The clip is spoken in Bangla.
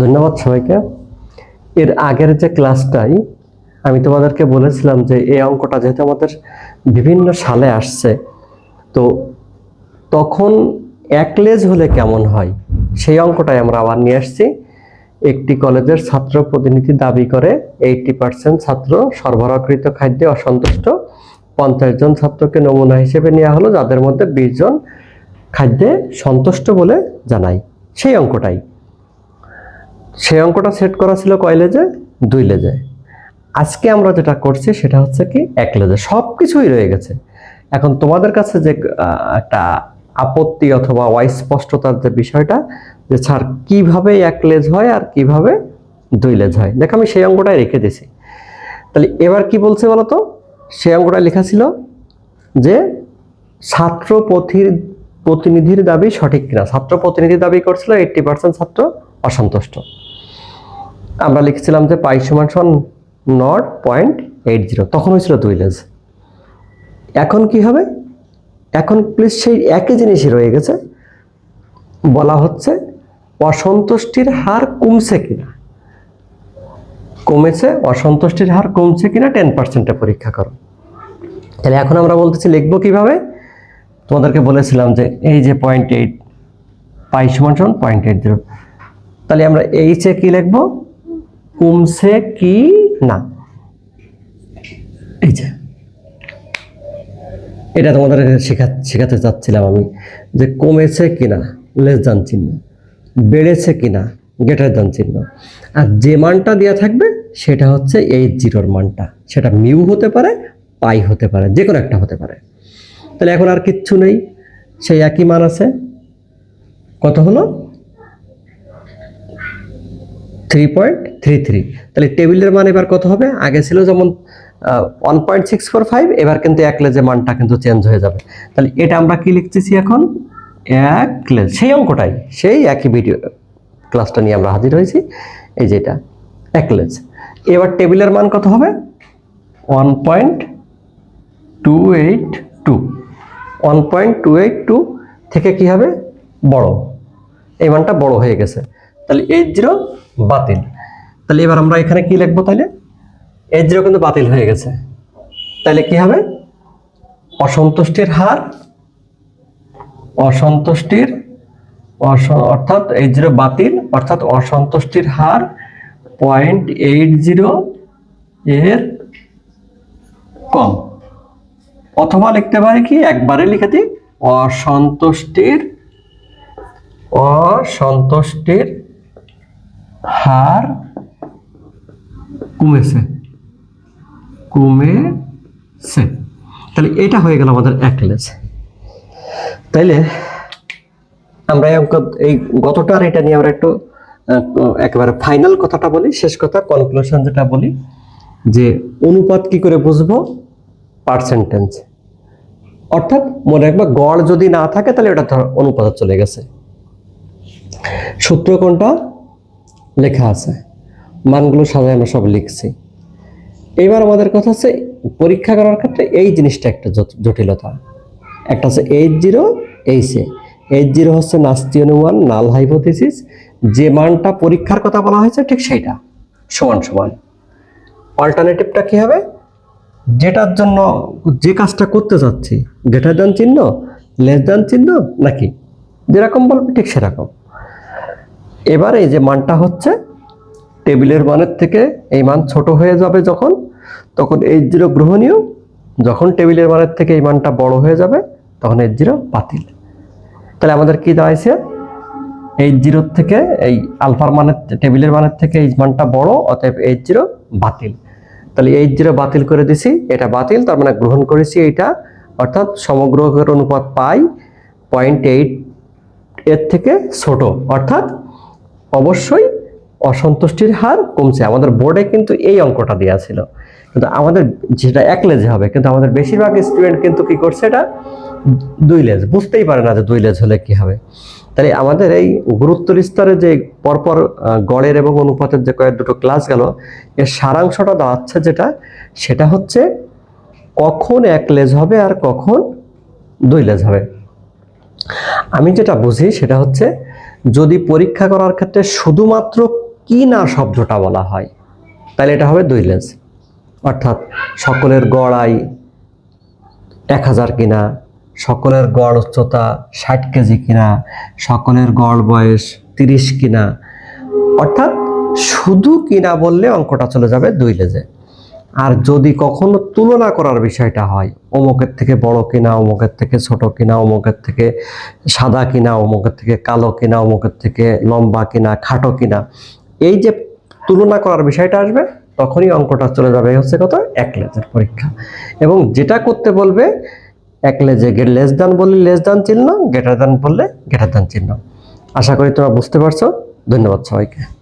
ধন্যবাদ সবাইকে। এর আগের যে ক্লাসটাই, আমি তোমাদেরকে বলেছিলাম যে এই অঙ্কটা যেহেতু আমাদের বিভিন্ন সালে আসছে, তো তখন এক লেজ হলে কেমন হয়? সেই অঙ্কটাই আমরা আবার নিয়ে আসছি। একটি কলেজের ছাত্র প্রতিনিধি দাবি করে এইটি পার্সেন্ট ছাত্র সরবরাহকৃত খাদ্যে অসন্তুষ্ট। পঞ্চাশ জন ছাত্রকে নমুনা হিসেবে নেওয়া হলো, যাদের মধ্যে বিশ জন খাদ্যে সন্তুষ্ট বলে জানাই। সেই অঙ্কটাই। সেই অঙ্কটা সেট করা ছিল কয় লেজে? দুই লেজে। আজকে আমরা যেটা করছি সেটা হচ্ছে কি এক লেজে। সব কিছুই রয়ে গেছে। এখন তোমাদের কাছে যে একটা আপত্তি অথবা অস্পষ্টতার যে বিষয়টা, যে স্যার কীভাবে এক লেজ হয় আর কীভাবে দুই লেজ হয়? দেখো আমি সেই অঙ্কটাই রেখে দিছি। তাহলে এবার কি বলছে বলো তো সেই অঙ্কটা লেখা ছিল যে ছাত্র পথির, প্রতিনিধির দাবি সঠিক কিনা। ছাত্র প্রতিনিধির দাবি করছিল এইটটি পার্সেন্ট ছাত্র অসন্তুষ্ট। আমরা লিখছিলাম যে পাই সমান সমান নট পয়েন্ট এইট জিরো। তখন হয়েছিল দুই লেজ। এখন কি হবে? এখন প্লিজ সেই একই জিনিসই রয়ে গেছে। বলা হচ্ছে অসন্তুষ্টির হার কমছে কিনা। কমেছে, অসন্তুষ্টির হার কমছে কিনা টেন পার্সেন্টে পরীক্ষা করো। তাহলে এখন আমরা বলতেছি, লিখব কীভাবে? তোমাদেরকে বলেছিলাম যে এই যে পয়েন্ট এইট, পাই সমান সমান পয়েন্ট এইট জিরো। তাহলে আমরা এইচে কি লিখব? কমছে কি না? এই যে। এটা তোমাদের শেখা, শেখাতে চাচ্ছিলাম আমি যে কমেছে কিনা লেস দান চিহ্ন, বেড়েছে কিনা গেটার দান চিহ্ন। আর যে মানটা দেওয়া থাকবে সেটা হচ্ছে এই জিরোর মানটা। সেটা মিউ হতে পারে, পাই হতে পারে যে কোনো একটা হতে পারে। তাহলে এখন আর কিচ্ছু নেই, সেই একই মান আছে। কত হলো? থ্রি পয়েন্ট থ্রি থ্রি তাহলে টেবিলের মান এবার কত হবে? আগে ছিল যেমন one point six four five এবার কিন্তু এক লেজে মানটা কিন্তু চেঞ্জ হয়ে যাবে। তাহলে এটা আমরা কি লিখতেছি এখন? এক লেজ। সেই অঙ্কটাই, সেই একই ভিডিও ক্লাসটা নিয়ে আমরা হাজির হয়েছি। এই যেটা এক লেজ। এবার টেবিলের মান কত হবে? One point two eight two one point two eight two থেকে কি হবে? বড়। এই মানটা বড় হয়ে গেছে। তাহলে এইট জিরো বাতিল। তাহলে এবার আমরা এখানে কি লিখব তাহলে? এইট জিরো কিন্তু বাতিল হয়ে গেছে। তাহলে কি হবে? অসন্তুষ্টির হার, অসন্তুষ্টির অস- অর্থাৎ এইট জিরো বাতিল, অর্থাৎ অসন্তুষ্টির হার পয়েন্ট এইট জিরো এর কম। অথবা লিখতে পারি কি? একবারে লিখে দিই, অসন্তুষ্টির অসন্তুষ্টির হার কমেছে। কমেছে। তাহলে এটা হয়ে গেল আমাদের এক লেজ। তাইলে আমরা এই গতটার এটা নিয়ে আমরা একটু একেবারে ফাইনাল কথাটা বলি, শেষ কথা কনক্লুশন যেটা বলি, যে অনুপাত কি করে বুঝব? পার্সেন্টেজ অর্থাৎ মনে রাখবা, গড় যদি না থাকে, তাহলে ওটা অনুপাতে চলে গেছে। সূত্র কোনটা? লেখা আছে। মানগুলো সাজায় আমরা সব লিখছি। এবার আমাদের কথা হচ্ছে পরীক্ষা করার ক্ষেত্রে এই জিনিসটা একটা জট- জটিলতা। একটা হচ্ছে এইট জিরো এইচে এইট জিরো হচ্ছে নাস্তি ওয়ান নাল হাইপোথিসিস যে মানটা পরীক্ষার কথা বলা হয়েছে ঠিক সেইটা। সমান সমান। অল্টারনেটিভটা কি হবে? যেটার জন্য যে কাজটা করতে চাচ্ছি গ্রেটার দান চিহ্ন লেস দান চিহ্ন, নাকি? যেরকম বলবে ঠিক সেরকম। এবার এই যে মানটা হচ্ছে, টেবিলের মানের থেকে এই মান ছোট হয়ে যাবে যখন, তখন এইট জিরো গ্রহণীয়, যখন টেবিলের মানের থেকে এই মানটা বড় হয়ে যাবে, তখন এইট জিরো বাতিল। তাহলে আমাদের কি দাঁড়াইছে? এইট জিরোর থেকে এই আলফার মানের, টেবিলের মানের থেকে এই মানটা বড়, অতএব এইট জিরো বাতিল। তাহলে এইট জিরো বাতিল করে দিছি, এটা বাতিল, তার মানে গ্রহণ করেছি এইটা। অর্থাৎ সমগ্রহের অনুপাত পাই পয়েন্ট এইট এর থেকে ছোট, অর্থাৎ অবশ্যই অসন্তুষ্টির হার কমছে। আমাদের বোর্ডে কিন্তু এই অঙ্কটা দেওয়া ছিল। কিন্তু আমাদের যেটা এক লেজে হবে, কিন্তু আমাদের বেশিরভাগ স্টুডেন্ট কিন্তু কি করছে এটা? দুই লেজ। বুঝতেই পারে না যে দুই লেজ হলে কি হবে। তাহলে আমাদের এই গুরুত্বের স্তরে যে পরপর গড়ের এবং অনুপাতের যে কয়েক দুটো ক্লাস গেল, এর সারাংশটা দাঁড়াচ্ছে যেটা, সেটা হচ্ছে কখন এক লেজ হবে আর কখন দুই লেজ হবে। আমি যেটা বুঝি সেটা হচ্ছে যদি পরীক্ষা করার ক্ষেত্রে শুধুমাত্র কি না শব্দটা বলা হয়, তাহলে এটা হবে দুই লেজ অর্থাৎ সকলের গড় আয় এক হাজার কিনা, সকলের গড় উচ্চতা ষাট কেজি কিনা, সকলের গড় বয়স তিরিশ কিনা। অর্থাৎ শুধু কিনা বললে অঙ্কটা চলে যাবে দুই লেজে আর যদি কখনো তুলনা করার বিষয়টা হয়, অমুকের থেকে বড় কিনা, অমুকের থেকে ছোট কিনা, অমুকের থেকে সাদা কিনা, অমুকের থেকে কালো কিনা, অমুকের থেকে লম্বা কিনা, খাটো কিনা, এই যে তুলনা করার বিষয়টা আসবে, তখনই অঙ্কটা চলে যাবে হচ্ছে কত? এক লেজের পরীক্ষা। এবং যেটা করতে বলবে, এক লেজে লেস দান বললে লেস দান চিহ্ন গেটার দান বললে গেটার দান চিহ্ন। আশা করি তোমরা বুঝতে পারছ। ধন্যবাদ সবাইকে।